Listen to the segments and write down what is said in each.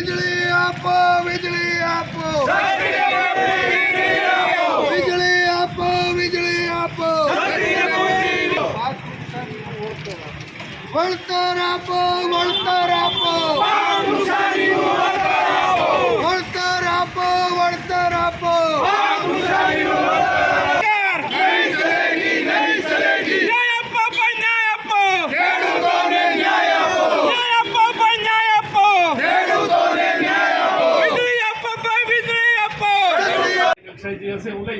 વીજળી આપો વીજળી આપો. વીજળી આપો વીજળી આપો. વળતર આપો વળતર આપો વળતર આપો વળતર આપો ન્યાય આપો ભાઈ ન્યાય આપો ખેડૂતોને ન્યાય આપો ન્યાય આપો ભાઈ ન્યાય આપો ખેડૂતોને ન્યાય આપો વીજળી આપો ભાઈ વીજળી આપો કક્ષાએ જે હશે હું લઈશ બાકીના બીજા બધા મુદ્દાઓ ઉપર પોલીસ રાજ્યપાલ સાહેબને વાત કરવી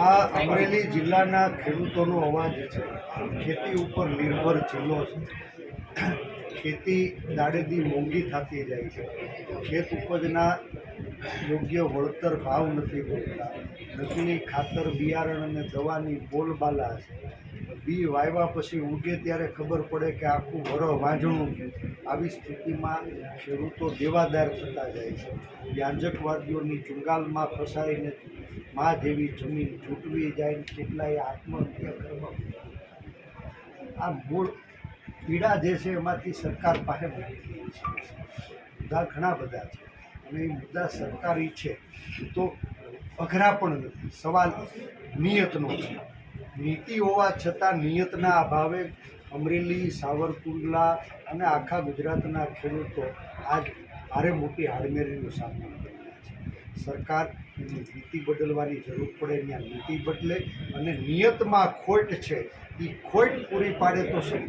આ અમરેલી જિલ્લાના ખેડૂતોનો અવાજ છે. ખેતી ઉપર નિર્ભર જિલ્લો છે. ખેતી દાડેદી મોંઘી થતી જાય છે. ખેત ઉપજના યોગ્ય વળતર ભાવ નથી મળતા નકલી ખાતર બિયારણ અને દવાની બોલબાલા છે. બી વાવ્યા પછી ઉગે ત્યારે ખબર પડે કે આખું વરહ વાંઝણું છે. આવી સ્થિતિમાં ખેડૂતો દેવાદાર થતા જાય છે. યાંજકવાદીઓની ચુંગાલમાં ફસાઈને મા જેવી જમીન છૂટવી જાય કેટલાય આત્મહત્યા કરવા. આ મૂળ પીડા જે છે એમાંથી સરકાર પાસે મુદ્દા ઘણા બધા છે. અને એ મુદ્દા સરકારી છે તો અઘરા પણ નથી. સવાલ નિયતનો છે. નીતિ હોવા છતાં નિયતના અભાવે અમરેલી, સાવરકુંડલા અને આખા ગુજરાતના ખેડૂતો આજ ભારે મોટી હાડમેરીનો સામનો કરી રહ્યા છે. સરકાર નીતિ બદલવાની જરૂર પડે ત્યાં નીતિ બદલે અને નિયતમાં ખોટ છે એ ખોટ પૂરી પાડે તો સહી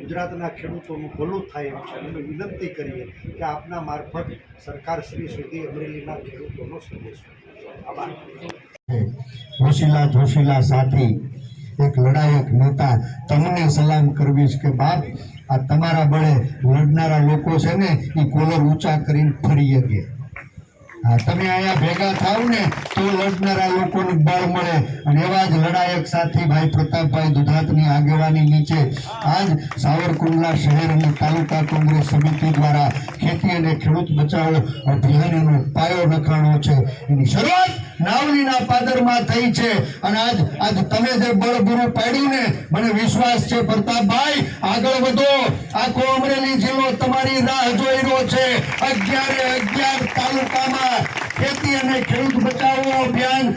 ગુજરાતના ખેડૂતોનું ભલું થાય એમ છે. અમે વિનંતી કરીએ કે આપના મારફત સરકાર શ્રી સુધી અમરેલીના ખેડૂતોનો સંદેશ આભાર. જોશીલા જોશીલા સાથી, એક લડાયક નેતા, તમને સલામ કરવી કે બાપ આ તમારા બળે લડનારા લોકો છે ને એ કોલર ઊંચા કરીને ફરી શકે. તમે અહીંયા ભેગા થાવ ને તો લડનારા લોકોને બળ મળે. અને એવા જ લડાયક સાથી ભાઈ પ્રતાપભાઈ દુધાતની આગેવાની નીચે આજ સાવરકુંડલા શહેર અને તાલુકા કોંગ્રેસ સમિતિ દ્વારા ખેતી અને ખેડૂત બચાવ અભિયાનનો પાયો નખાણો છે. એની શરૂઆત નાવલીના પાદરમાં થઈ છે. અને આજ આજ તમે જે બળ પૂરું પાડ્યું ને, મને વિશ્વાસ છે પ્રતાપભાઈ, આગળ વધો. આખો અમરેલી જિલ્લો તમારી રાહ જોઈ રહ્યો છે. અગિયારે અગિયાર તાલુકામાં અને ખેડૂત બચાવો અભિયાન.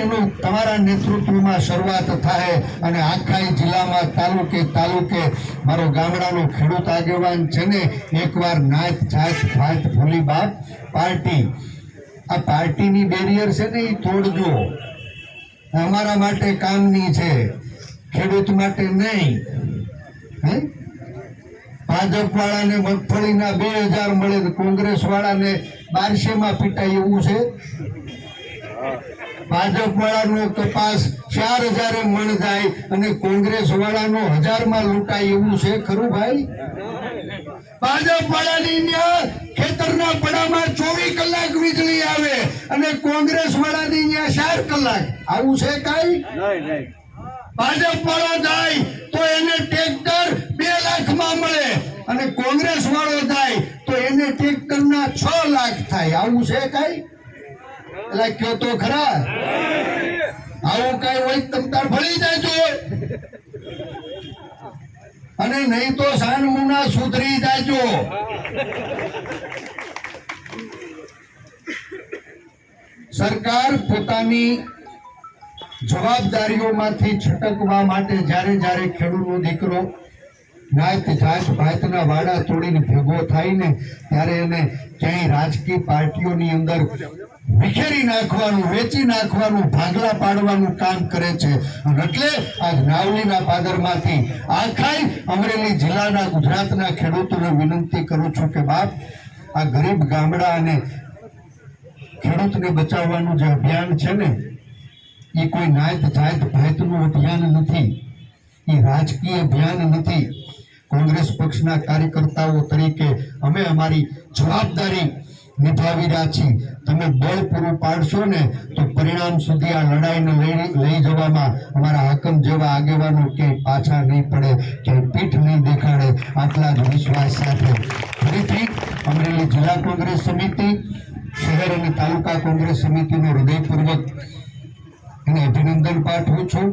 એનું તમારા નેતૃત્વમાં શરૂઆત થાય અને આખા જિલ્લામાં તાલુકે તાલુકે મારો ગામડાનો ખેડૂત આગેવાન છે ને, એકવાર નાચ જાત ભાત ભૂલી બાપ, પાર્ટી. આ પાર્ટીની બેરિયર છે ને એ તોડજો. અમારા માટે કામની છે, ખેડૂત માટે નહીં. હે? ભાજપ વાળાને મગફળીના બે હજાર મળે કોંગ્રેસ વાળાને બારસેમાં પીટાય એવું છે. ભાજપ વાળાનો કપાસ ચાર હજારે મણ જાય અને કોંગ્રેસ વાળાનો હજારમાં લૂંટાય એવું છે. ખરું ભાઈ? ભાજપ વાળાની ખેતરના પડામાં ચોવીસ કલાક વીજળી આવે અને કોંગ્રેસ વાળાની ત્યાં ચાર કલાક. આવું છે કઈ? ભાજપ વાળો જાય તો એને ટ્રેક્ટર બે લાખમાં મળે અને કોંગ્રેસ વાળો જાય તો એને ટ્રેક્ટરના છ લાખ થાય. આવું છે કઈ? એટલે કયો તો ખરા? આવું કઈ હોય તમ તાર ભળી જાયજો અને નહીં તો સાન મુના સુધરી જાજો સરકાર પોતાની જવાબદારીઓમાંથી છટકવા માટે જ્યારે જ્યારે ખેડૂતનો દીકરો નાત જાત ભાતના વાડા તોડીને ભેગો થાય ને ત્યારે એને ક્યાંય રાજકીય પાર્ટીઓની અંદર વિખેરી નાખવાનું, વેચી નાખવાનું, ભાગલા પાડવાનું કામ કરે છે. એટલે આજ નાવલીના પાદરમાંથી આખાય અમરેલી જિલ્લાના ગુજરાતના ખેડૂતોને વિનંતી કરું છું કે બાપ, આ ગરીબ ગામડા અને ખેડૂતને બચાવવાનું જે અભિયાન છે ને, એ કોઈ નાયત જાત ભાતનું અભિયાન નથી. એ રાજકીય અભિયાન નથી. કોંગ્રેસ પક્ષના કાર્યકર્તાઓ તરીકે અમે અમારી જવાબદારી નિભાવી રહ્યા છીએ. તમે બળ પૂરું પાડશો ને તો પરિણામ સુધી આ લડાઈને લઈ જવામાં અમારા હકમ જેવા આગેવાનો ક્યાંય પાછા નહીં પડે, ક્યાંય પીઠ નહીં દેખાડે. આટલા જ વિશ્વાસ સાથે ફરીથી અમરેલી જિલ્લા કોંગ્રેસ સમિતિ, શહેર અને તાલુકા કોંગ્રેસ સમિતિનો હૃદયપૂર્વક એને અભિનંદન પાઠવું છું.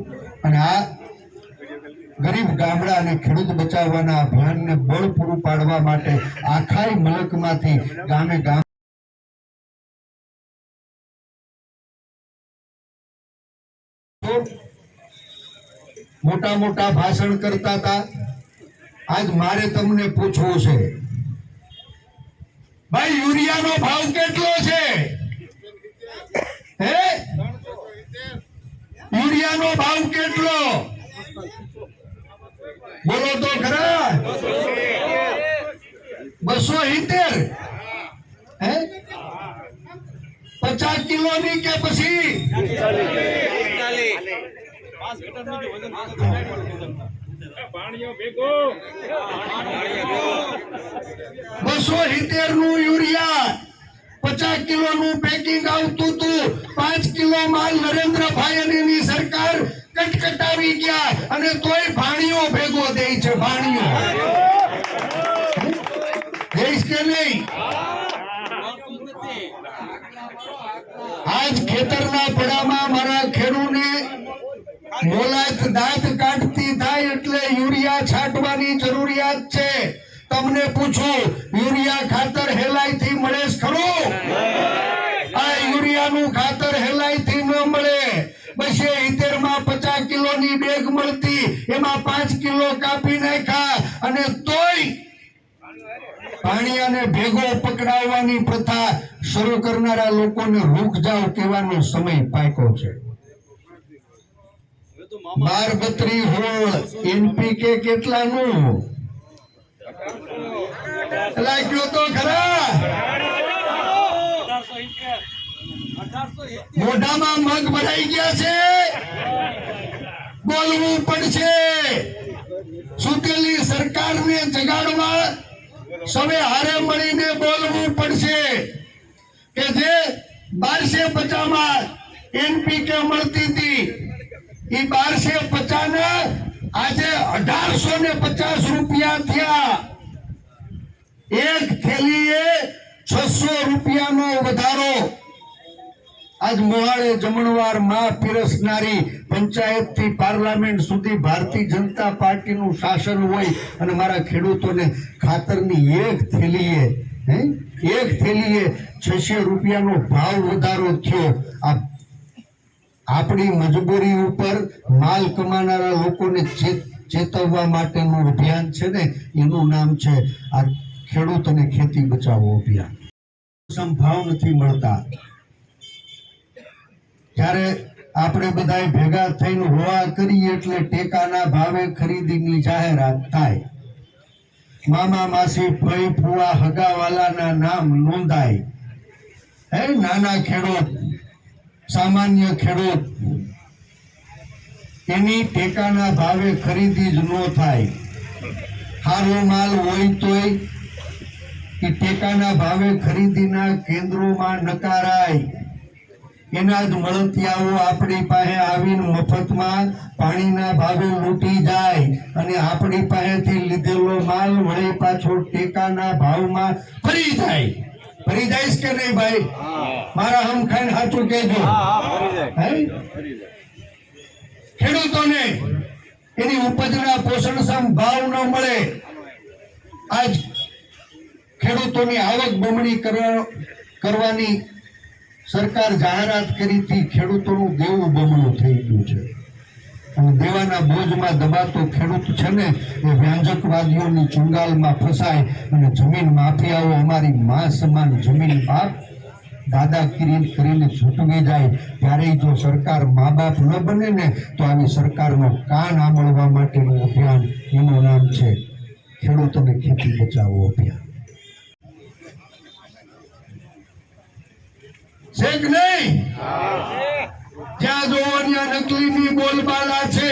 અને આ ગરીબ ગામડા અને ખેડૂત બચાવવાના અભિયાનને બળ પૂરું પાડવા માટે આખાય મલકમાંથી ગામે ગામ મોટા મોટા ભાષણ કરતા હતા. આજ મારે તમને પૂછવું છે. ભાઈ, યુરિયાનો ભાવ કેટલો છે? હે? યુરિયાનો ભાવ કેટલો? બોલો તો ખરા. બસો સિત્તેર. પચાસ કિલો ની કે પછી? બસો સિત્તેરનું યુરિયા. પચાસ કિલો નું પેકિંગ આવતું હતું. પાંચ કિલો માલ નરેન્દ્રભાઈ અને સરકાર કટકટાવી ગયા અને તોય ભાણીઓ ભેગો દે છે, ભાણીઓ. દેશ કે નહીં? આજ ખેતરના પડામાં મારા ખેડૂને મોલાત દાંત કાઢતી થાય એટલે યુરિયા છાંટવાની જરૂરિયાત છે. તમને પૂછું, યુરિયા એમાં પાંચ કિલો કાપી નાખ્યા અને તોય પાણી અને ભેગો પકડાવવાની પ્રથા શરૂ કરનારા લોકોને રૂક જાવ કહેવાનો સમય પાક્યો છે. બાર બત્રી હોળ, એનપીકે કેટલાનું? લાગ્યો તો ખરા? મોઢામાં મગ ભરાઈ ગયા છે? બોલવું પડશે. સુતેલી સરકારને જગાડવા સવે હારે મળીને બોલવું પડશે. કે જે બારસે પચામાં એનપીકે મળતી હતી એ બારસે પચાના આજે અઢારસો ને પચાસ રૂપિયા થયા. એક થેલીએ છસો રૂપિયાનો વધારો. આજ મોહાળે જમણવારમાં પીરસનારી પંચાયતથી પાર્લામેન્ટ સુધી ભારતીય જનતા પાર્ટીનું શાસન હોય અને મારા ખેડૂતોને ખાતરની એક થેલીએ એક થેલીએ છસો રૂપિયાનો ભાવ વધારો થયો. આપણી મજબૂરી ઉપર માલ કમાનારા લોકોને ચેતવવા માટેનું અભિયાન છે ને, એનું નામ છે આ ખેડૂત અને ખેતી બચાવો અભિયાન. ભાવ નથી મળતા. જ્યારે આપણે બધા ભેગા થઈને હોવા કરીએ એટલે ટેકાના ભાવે ખરીદીની જાહેરાત થાય. મામા માસી, ભાઈ ફુવા હગાવાલાના નામ નોંધાય. હે, નાના ખેડૂત, સામાન્ય ખેડૂત, એની ટેકાના ભાવે ખરીદી જ ન થાય. સારો માલ હોય તોય એ ટેકાના ભાવે ખરીદીના કેન્દ્રોમાં નકારાય. એના જ મળતિયાઓ આપણી પાસે આવીને મફતમાં પાણીના ભાવે લૂંટી જાય અને આપણી પાસેથી લીધેલો માલ વળી પાછો ટેકાના ભાવમાં ફરી જાય. ફરી જાય કે નહીં ભાઈ? મારા હમ ખાઈને સાચું કહેજો. ખેડૂતોને એની ઉપજના પોષણક્ષમ ભાવ ન મળે. આજ ખેડૂતોની આવક બમણી કરવા- કરવાની સરકાર જાહેરાત કરી હતી, ખેડૂતોનું દેવું બમણું થઈ ગયું છે. અને દેવાના બોજમાં દબાતો ખેડૂત છે ને, એ વ્યાંજકવાદીઓની ચુંગાલમાં ફસાય અને જમીન માફિયાઓ અમારી મા સમાન જમીન બાપ દાદાગીરી કરીને છૂટવી જાય. ત્યારે જો સરકાર મા બાપ ન બને ને, તો આવી સરકારનો કાન આંબળવા માટેનું અભિયાન એનું નામ છે, ખેડૂતોને ખેતી બચાવો અભિયાન. છે કે નહીં. જ્યાં જોવો ત્યાં નકલીની બોલબાલા છે.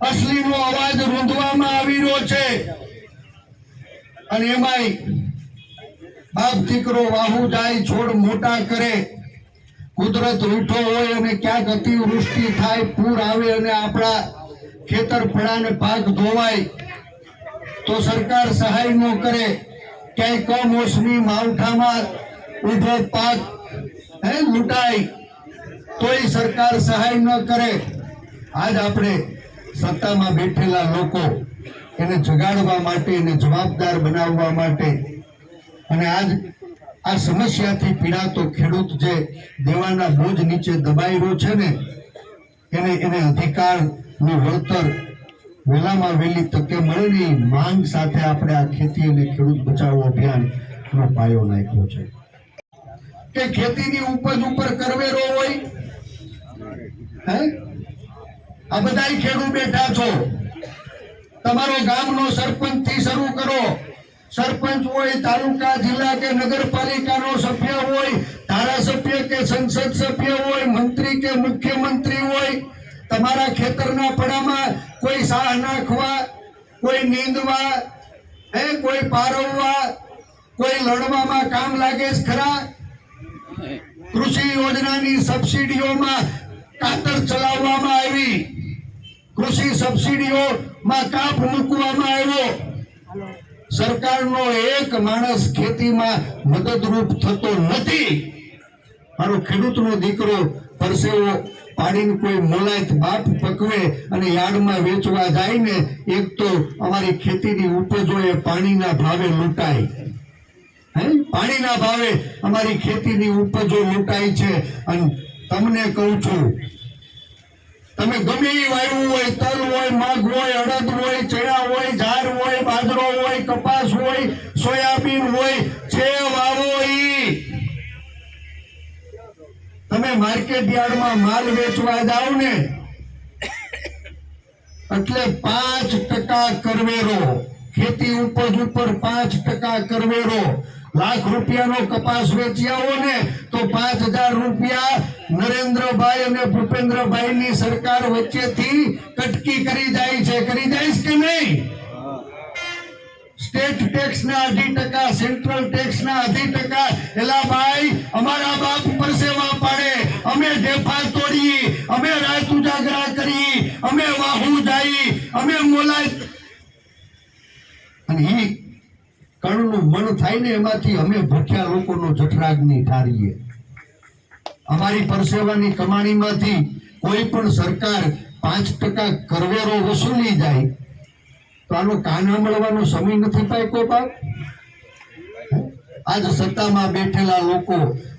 અસલીનો અવાજ રૂંધવામાં આવી રહ્યો છે. અને એમાંય બાપ દીકરો વાહુ જાય છોડ મોટા કરે. કુદરત રૂઠો હોય અને ક્યાંક અતિવૃષ્ટિ થાય, પૂર આવે અને આપણા ખેતર પડાને પાક ધોવાય, તો સરકાર સહાય ન કરે. ક્યાંય કમોસમી માવઠામાં ઊભો હે લૂંટાય તોય સરકાર સહાય ન કરે. આજ આપણે સત્તામાં બેઠેલા લોકો એને જગાડવા માટે એને જવાબદાર બનાવવા માટે અને આજ આ સમસ્યાથી પીડાતો ખેડૂત જે દેવાના બોજ નીચે રહ્યો છે ને, એને એને અધિકારનું વળતર વહેલામાં વહેલી તકે મળેલી માંગ સાથે આપણે આ ખેતી અને ખેડૂત બચાવો અભિયાનનો પાયો નાખ્યો છે. કે ખેતીની ઉપજ ઉપર કરવેરો હોય? હે? આ બધા ખેડૂત બેઠા છો. તમારો ગામનો સરપંચથી શરૂ કરો. સરપંચ હોય, તાલુકા, જિલ્લા કે નગરપાલિકાનો સભ્ય હોય, ધારાસભ્ય કે સંસદ સભ્ય હોય, મંત્રી કે મુખ્યમંત્રી હોય, તમારા ખેતરના પડામાં કોઈ સાહ નાખવા, કોઈ નીંદવા, હે? કોઈ પારવવા, કોઈ લડવામાં કામ લાગે છે ખરા? કૃષિ યોજનાની સબસિડીઓમાં કાતર ચલાવવામાં આવી. કૃષિ સબસિડીઓમાં કાપ મૂકવામાં આવ્યો. સરકારનો એક માણસ ખેતીમાં મદદરૂપ થતો નથી. મારો ખેડૂતનો દીકરો પરસેવો પાડીને કોઈ મોલાયત બાપ પકવે અને યાર્ડમાં વેચવા જાય ને, એક તો અમારી ખેતીની ઉપજો એ પાણીના ભાવે લૂંટાય? પાણીના ભાવે અમારી ખેતીની ઉપજો લૂંટાય છે. અને તમને કહું છું, તમે ગમે એ વાવ્યું હોય, તલ હોય, મગ હોય, અડદ હોય, ચણા હોય, ઝાર હોય, બાજરો હોય, કપાસ હોય, સોયાબીન હોય, જે તમે માર્કેટ યાર્ડમાં માલ વેચવા જાઓ ને, એટલે પાંચ ટકા કરવેરો, ખેતી ઉપજ ઉપર પાંચ ટકા કરવેરો. લાખ રૂપિયાનો કપાસ વેચી આવો ને તો પાંચ હજાર રૂપિયા નરેન્દ્રભાઈ અને ભૂપેન્દ્રભાઈ ની સરકાર વચ્ચેથી કટકી કરી જાય છે. કરી જાય કે નહીં? સ્ટેટ ટેક્સ ના અઢી ટકા, સેન્ટ્રલ ટેક્સ ના અઢી ટકા. એલા ભાઈ, અમારા બાપ પરસેવા પાડે. અમે ઢેફા તોડી, અમે રાત ઉજાગરા કરી, અમે વાહુ જાઈ અમે મોલાય અને કણનું મન થાય ને એમાંથી અમે ભૂખ્યા લોકોનો જઠરાગ્નિ ઠારીએ. અમારી પરસેવાની કમાણીમાંથી કોઈ પણ સરકાર પાંચ ટકા કરવેરો વસૂલી જાય, તો આનો કાના મળવાનો સમય નથી પાક્યો બાપ આજ સત્તામાં બેઠેલા લોકો,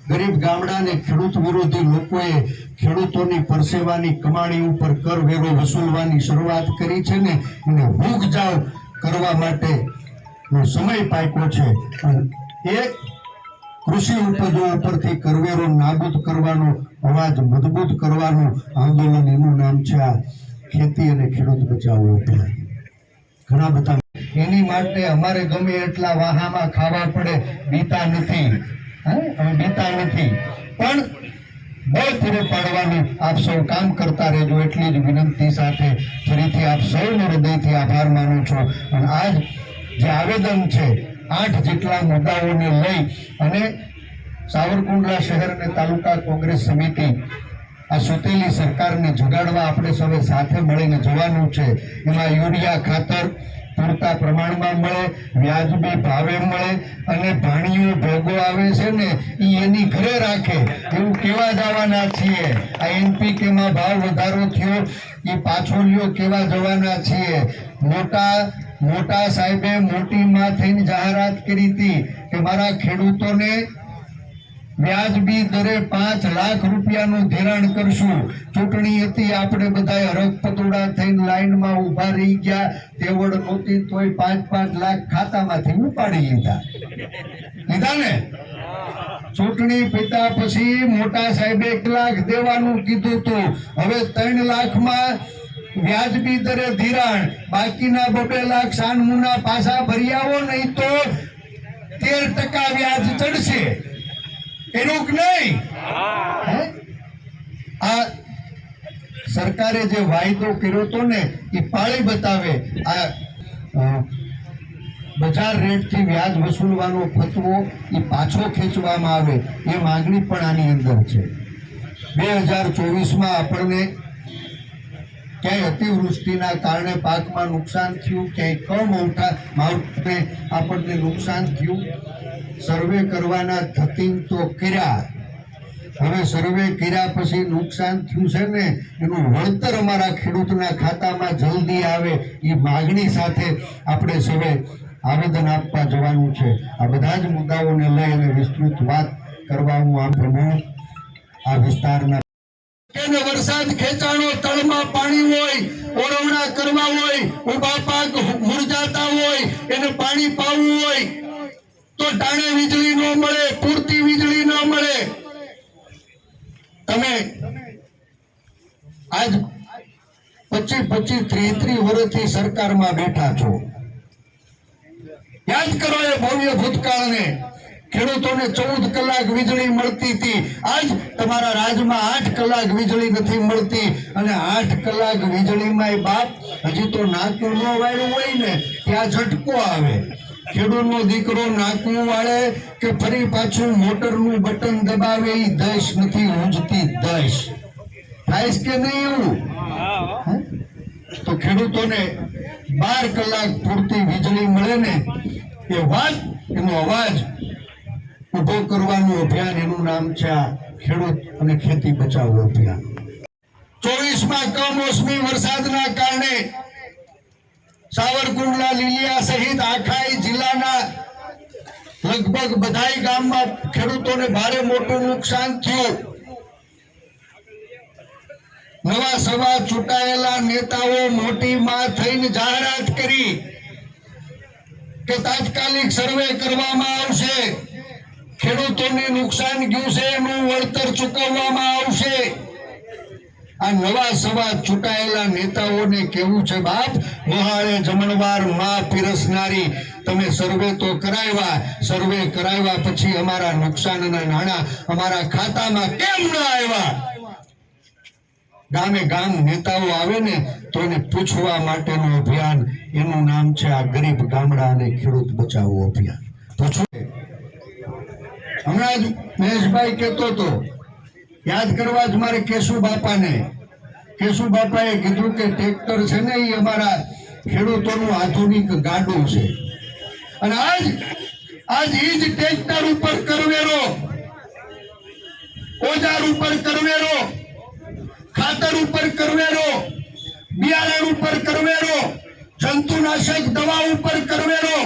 ગરીબ ગામડા ને ખેડૂત વિરોધી લોકોએ ખેડૂતોની પરસેવાની કમાણી ઉપર કરવેરો વસૂલવાની શરૂઆત કરી છે ને એને ભૂખ જાવ કરવા માટે નો સમય પાક્યો છે. એ કૃષિ ઉપજો ઉપરથી કરવેરો નાબૂદ કરવાનો અવાજ મજબૂત કરવાનું આંદોલન એનું નામ છે આ ખેતી અને ખેડૂત બચાવો અભિયાન. ઘણા બધા એની માટે અમારે ગમે એટલા વાહામાં ખાવા પડે બીતા નથી. હે? બીતા નથી. પણ બળ પૂરું પાડવાનું આપ સૌ કામ કરતા રહેજો એટલી જ વિનંતી સાથે ફરીથી આપ સૌનો હૃદયથી આભાર માનું છું. અને આજ જે આવેદન છે, આઠ જેટલા મુદ્દાઓને લઈ અને સાવરકુંડલા શહેર અને તાલુકા કોંગ્રેસ સમિતિ આ સુતેલી સરકારને જગાડવા આપણે સૌએ સાથે મળીને જવાનું છે. એમાં યુરિયા ખાતર પૂરતા પ્રમાણમાં મળે, વ્યાજબી ભાવે મળે અને ભાણીઓ ભેગો આવે છે ને એ એની ઘરે રાખે. એવું કેવા જવાના છીએ? આ એનપીકેમાં ભાવ વધારો થયો એ પાછો લ્યો કેવા જવાના છીએ? મોટા મોટા સાહેબે મોટી માં થઈને જાહેરાત કરી હતી કે મારા ખેડૂતોને વ્યાજબી દરે પાંચ લાખ રૂપિયાનું ધિરાણ કરશું. ચૂંટણી હતી, આપણે બધા હરકપતોડા થઈને લાઈનમાં ઊભા રહી ગયા. તેવડ નહોતી, તોય પાંચ પાંચ લાખ ખાતામાંથી ઉપાડી લીધા. લીધા ને? ચૂંટણી પીતા પછી મોટા સાહેબે એક લાખ દેવાનું કીધું હતું. હવે ત્રણ લાખમાં વ્યાજબી દરે ધિરાણ. બાકીના બબે લાખ સાનમુના પાછા ભરી નહીં તો તેર ટકા વ્યાજ ચડશે. એનું નહીં? આ સરકારે જે વાયદો કર્યો હતો ને એ પાળી બતાવે. આ બજાર રેટથી વ્યાજ વસૂલવાનો ફતવો એ પાછો ખેંચવામાં આવે. એ માંગણી પણ આની અંદર છે. બે હજાર ચોવીસમાં આપણને ક્યાંય અતિવૃષ્ટિના કારણે પાકમાં નુકસાન થયું, ક્યાંય કમોઠા માવઠને આપણને નુકસાન થયું. સર્વે કરવાના થતી તો કર્યા. હવે સર્વે કર્યા પછી નુકસાન થયું છે ને, એનું વળતર અમારા ખેડૂતના ખાતામાં જલ્દી આવે, એ માગણી સાથે આપણે સૌએ આવેદન આપવા જવાનું છે. આ બધા જ મુદ્દાઓને લઈ અને વિસ્તૃત વાત કરવા હું આ પ્રમાણે આ વિસ્તારના વરસાદ ખેંચાણો તળમાં પાણી હોય, ઓરવણા કરવા હોય ઊભા પાક મુરજાતા હોય, એને પાણી પાવું હોય, તો ટાણે વીજળી ન મળે, પૂરતી વીજળી ન મળે. તમે આજ પચીસ પચીસ ત્રીસ ત્રીસ વર્ષથી સરકારમાં બેઠા છો. યાદ કરો એ ભવ્ય ભૂતકાળને. ખેડૂતોને ચૌદ કલાક વીજળી મળતી હતી. આજ તમારા રાજમાં આઠ કલાક વીજળી નથી મળતી અને આઠ કલાક વીજળીમાં બાપ હજી તો નાકું ન વાળ્યું હોય ને, ત્યાં ઝટકો આવે. ખેડૂતનો દીકરો નાકું વાળે કે ફરી પાછું મોટરનું બટન દબાવે એ દશ નથી ઊંઝતી દશ થાય કે નહીં એવું? તો ખેડૂતોને બાર કલાક પૂરતી વીજળી મળે ને, એ વાત, એનો અવાજ ઊભો કરવાનું અભિયાન એનું નામ છે ખેડૂત અને ખેતી બચાવો અભિયાન. ચોવીસમાં કમોસમી વરસાદના કારણે સાવરકુંડલા, લીલિયા સહિત આખાઈ જિલ્લાના લગભગ બધાય ગામમાં ખેડૂતોને ભારે મોટું નુકસાન થયું. નવા સવા ચૂંટાયેલા નેતાઓ મોટી માં થઈને જાહેરાત કરી કે તાત્કાલિક સર્વે કરવામાં આવશે. ખેડૂતોને નુકસાન ગયું છે એનું વળતર ચૂકવવામાં આવશે. આ નવા સવા ચૂંટાયેલા નેતાઓને કેવું છે બાપ? મહાળે જમણવારમાં પીરસનારી તમે સર્વે તો કરાવ્યા. સર્વે કરાવ્યા પછી અમારા નુકસાનના નાણાં અમારા ખાતામાં કેમ ના આવ્યા? ગામે ગામ નેતાઓ આવે ને તો એને પૂછવા માટેનું અભિયાન, એનું નામ છે આ ગરીબ ગામડા અને ખેડૂત બચાવો અભિયાન. પૂછવું હમણાં જ મહેશભાઈ કહેતો હતો, યાદ કરવા જ મારે કેશુ બાપાને. કેશુ બાપાએ કીધું કે ટ્રેક્ટર છે ને એ અમારા ખેડૂતોનું આધુનિક ગાડું છે. અને આજ આજ એ જ ટ્રેક્ટર ઉપર કરવેરો, ઓજાર ઉપર કરવેરો, ખાતર ઉપર કરવેરો, બિયારણ ઉપર કરવેરો, જંતુનાશક દવા ઉપર કરવેરો,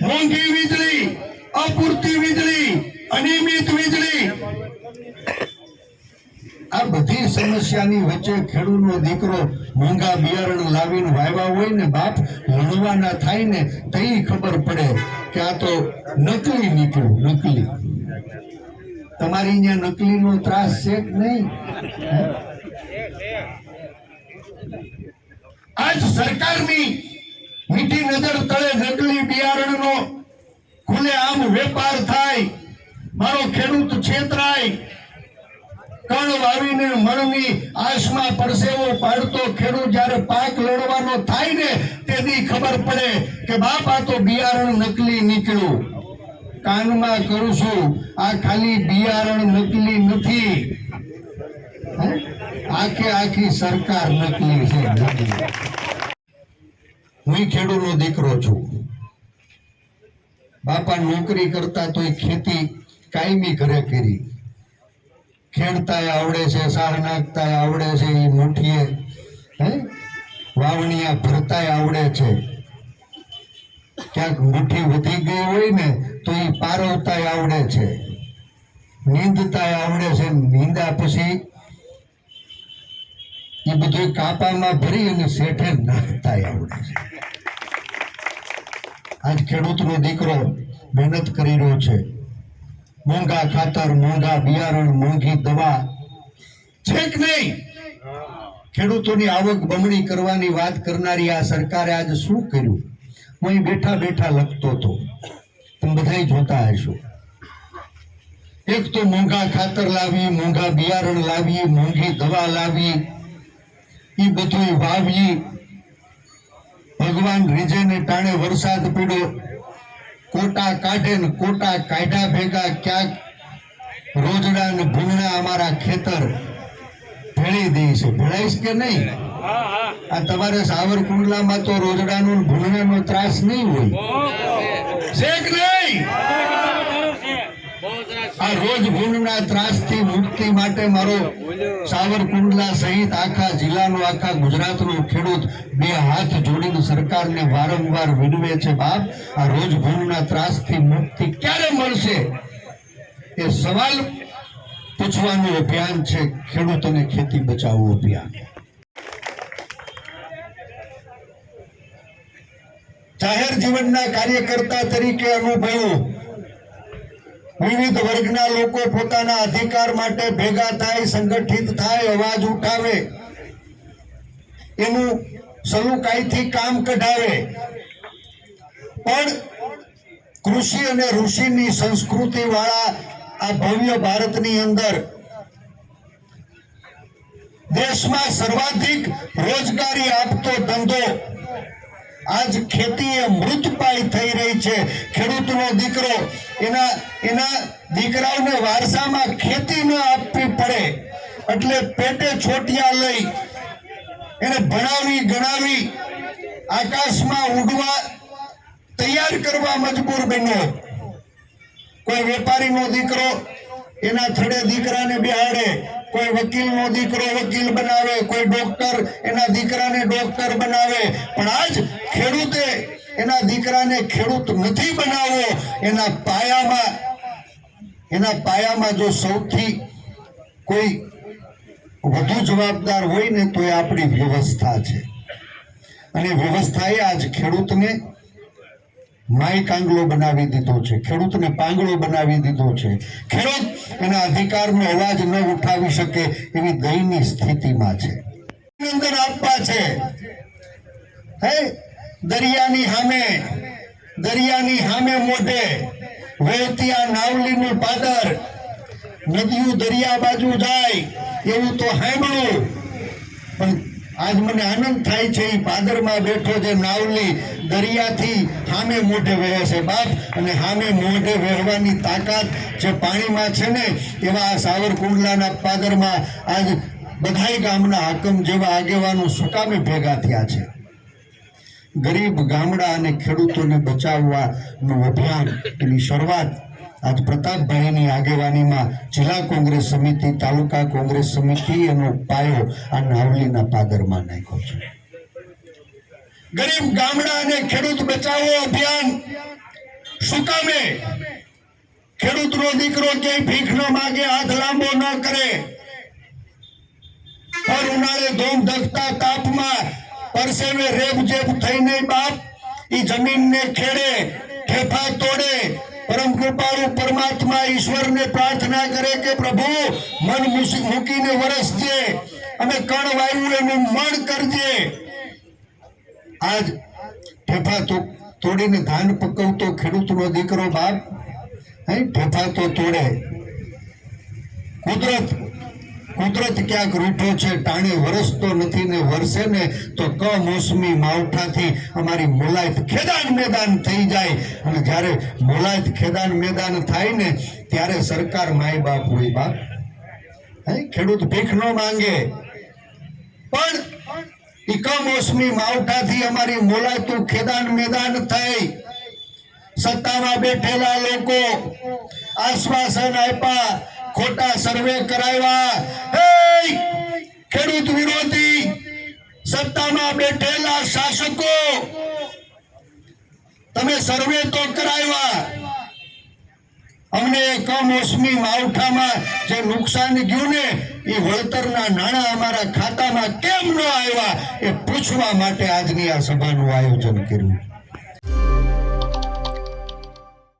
મોંઘી વીજળી અપૂરતી વીજળી, અનિયમિત વીજળી. આ બધી સમસ્યાની વચ્ચે ખેડૂતનો દીકરો મોંઘા બિયારણ લાવીને વાવ્યા હોય ને બાપ લણવાના થાય ને તઈ ખબર પડે કે આ તો નકલી નીકળ્યું, નકલી. તમારી અહીંયા નકલીનો ત્રાસ છે નહીં? આજ સરકારની મીઠી નજર તળે નકલી બિયારણનો ખુલ્લે આમ વેપાર થાય. મારો ખેડૂત છેતરાય. કણ વાવીને મણની આશમાં પરસેવો પાડતો ખેડૂત જ્યારે પાક લડવાનો થાય ને, તેની ખબર પડે કે બાપ, આ તો બિયારણ નકલી નીકળ્યું. કાનમાં કરું છું, આ ખાલી બિયારણ નકલી નથી? આખે આખી સરકાર નકલી છે. હું ખેડૂતનો દીકરો છું. બાપા નોકરી કરતા તોય ખેતી કાયમી ઘરે કરી ખેડતાય આવડે છે સાર નાખતાય આવડે છે એ મુઠીએ, હે? વાવણીયા ભરતાય આવડે છે. ક્યાંક મુઠ્ઠી વધી ગઈ હોય ને તો એ પારવતાય આવડે છે. નીંદતાય આવડે છે, નીંદા પછી એ બધું કાપામાં ભરી અને શેઠે નાખતાય આવડે છે. આજ ખેડૂતનો દીકરો મહેનત કરી રહ્યો છે. મોંઘા ખાતર, મોંઘા બિયારણ, મોંઘી દવા. છે કે નહીં? ખેડૂતોની આવક બમણી કરવાની વાત કરનારી આ સરકારે આજે શું કર્યું? હું અહીં બેઠા બેઠા લખતો હતો. તમે બધા જોતા હશો. એક તો મોંઘા ખાતર લાવી, મોંઘા બિયારણ લાવી, મોંઘી દવા લાવી. એ બધું વાવી ભગવાન રીજે ને ટાણે વરસાદ પીડ્યો. કોટા કાઢે ને કોટા કાઢ્યા ભેગા ક્યાંક રોજડા ને ભૂંગણા અમારા ખેતર ભેળી દે છે. ભેળાઈશ કે નહીં? આ તમારે સાવરકુંડલામાં તો રોજડાનું ભૂંગણાનો ત્રાસ નહીં હોય. શેખ નહીં? રોજ ભૂલના ત્રાસથી મુક્તિ માટે મારો સાવરકુંડલા સહિત આખા જિલ્લાનો, આખા ગુજરાતનો ખેડૂત બે હાથ જોડીને સરકારને વારંવાર વિનવે છે, બાપ, આ રોજ ભૂલના ત્રાસથી મુક્તિ ક્યારે મળશે? એ સવાલ પૂછવાનું અભિયાન છે ખેડૂત અને ખેતી બચાવવું અભિયાન. જાહેર જીવનના કાર્યકર્તા તરીકે અનુભવ્યું વિવિધ વર્ગના લોકો પોતાના અધિકાર માટે ભેગા થાય, સંગઠિત થાય, અવાજ ઉઠાવે. એનું સલુકાઈથી કામ કઢાવે. પણ કૃષિ અને ઋષિની સંસ્કૃતિ વાળા આ ભવ્ય ભારતની અંદર દેશમાં સર્વાધિક રોજગારી આપતો ધંધો આજ ખેતી એ મૃતપાય થઈ રહી છે. ખેડૂતનો દીકરો, એના એના દીકરાઓને વારસામાં ખેતી ન આપવી પડે, એટલે પેટે છોટિયા લઈ, એને ભણાવી, ગણાવી, આકાશમાં ઉડવા તૈયાર કરવા મજબૂર બન્યો. કોઈ વેપારીનો દીકરો એના થડે દીકરાને બેહાડે કોઈ વકીલનો દીકરો વકીલ બનાવે, કોઈ ડોક્ટર એના દીકરાને ડોક્ટર બનાવે, પણ આજ ખેડૂતે એના દીકરાને ખેડૂત નથી બનાવવો એના પાયામાં એના પાયામાં જો સૌથી કોઈ વધુ જવાબદાર હોય ને તો એ આપણી વ્યવસ્થા છે. અને વ્યવસ્થાએ આજ ખેડૂતને માય કાંગલો બનાવી દીધો છે, ખેડૂતને પાંગળો બનાવી દીધો છે. ખેડૂત એના અધિકારનો અવાજ ન ઉઠાવી શકે એવી દયની સ્થિતિમાં છે. અંદર આપવા છે, હે, દરિયાની સામે દરિયાની સામે મોઢે વહેતી આ નાવલીનું પાદર, નદીઓ દરિયા બાજુ જાય એવું તો સાંભળ્યું પણ આજ મને આનંદ થાય છે એ પાદરમાં બેઠો જે નાવલી દરિયાથી હામે મોઢે વહે છે બાપ, અને હામે મોઢે વહેવાની તાકાત જે પાણીમાં છે ને, એવા સાવરકુંડલાના પાદરમાં આજ બધાય ગામના હાકમ જેવા આગેવાનો સુકામે ભેગા થયા છે. ગરીબ ગામડા અને ખેડૂતોને બચાવવાનું અભિયાન એની શરૂઆત આજ પ્રતાપભાઈની આગેવાનીમાં જિલ્લા કોંગ્રેસ સમિતિ, તાલુકા કોંગ્રેસ સમિતિ એનો પાયો આ નાવલીના પાદરમાં નાખ્યો છે. ગરીબ ગામડા અને ખેડૂત બચાવો અભિયાન શું કામે ખેડૂતનો દીકરો ક્યાંય ભીખ ન માગે, હાથ લાંબો ન કરે. પર ઉનાળે ધોમ ધકતા તાપમાં પરસેવે રેબ જેબ થઈને બાપ. ઈ જમીનને ખેડે ઠેફા તોડે પરમ કૃપાળુ પરમાત્મા ઈશ્વરને પ્રાર્થના કરે કે પ્રભુ, મન મૂકીને વરસજે અને કણ વાયુ એનું મણ કરજે. આજ ઠેફા તો તોડીને ધાન પકવતો ખેડૂતનો દીકરો બાપ, હે ઠેફા તો તોડે. કુદરત કુદરત ક્યાંક રૂઠો છે, ટાણે વરસતો નથી ને વરસે ને, તો કમોસમી માવઠાથી અમારી મોલાયત ખેદાન મેદાન થઈ જાય. અને જ્યારે મોલાયત ખેદાન મેદાન થાય ને, ત્યારે સરકાર માય બાપ હોય બાપ. ખેડૂત ભીખ ન માંગે. પણ ઈ કમોસમી માવઠાથી અમારી મોલાયતું ખેદાન મેદાન થઈ. સત્તામાં બેઠેલા લોકો આશ્વાસન આપ્યા ખોટા સર્વે કરાવ્યા. ખેડૂત વિરોધી, સત્તામાં બેઠેલા શાસકો. તમે સર્વે તો કરાવ્યા. અમને કમોસમી માવઠામાં જે નુકસાન ગયું ને, એ વળતરના નાણાં અમારા ખાતામાં કેમ ન આવ્યા, એ પૂછવા માટે આજની આ સભાનું આયોજન કર્યું.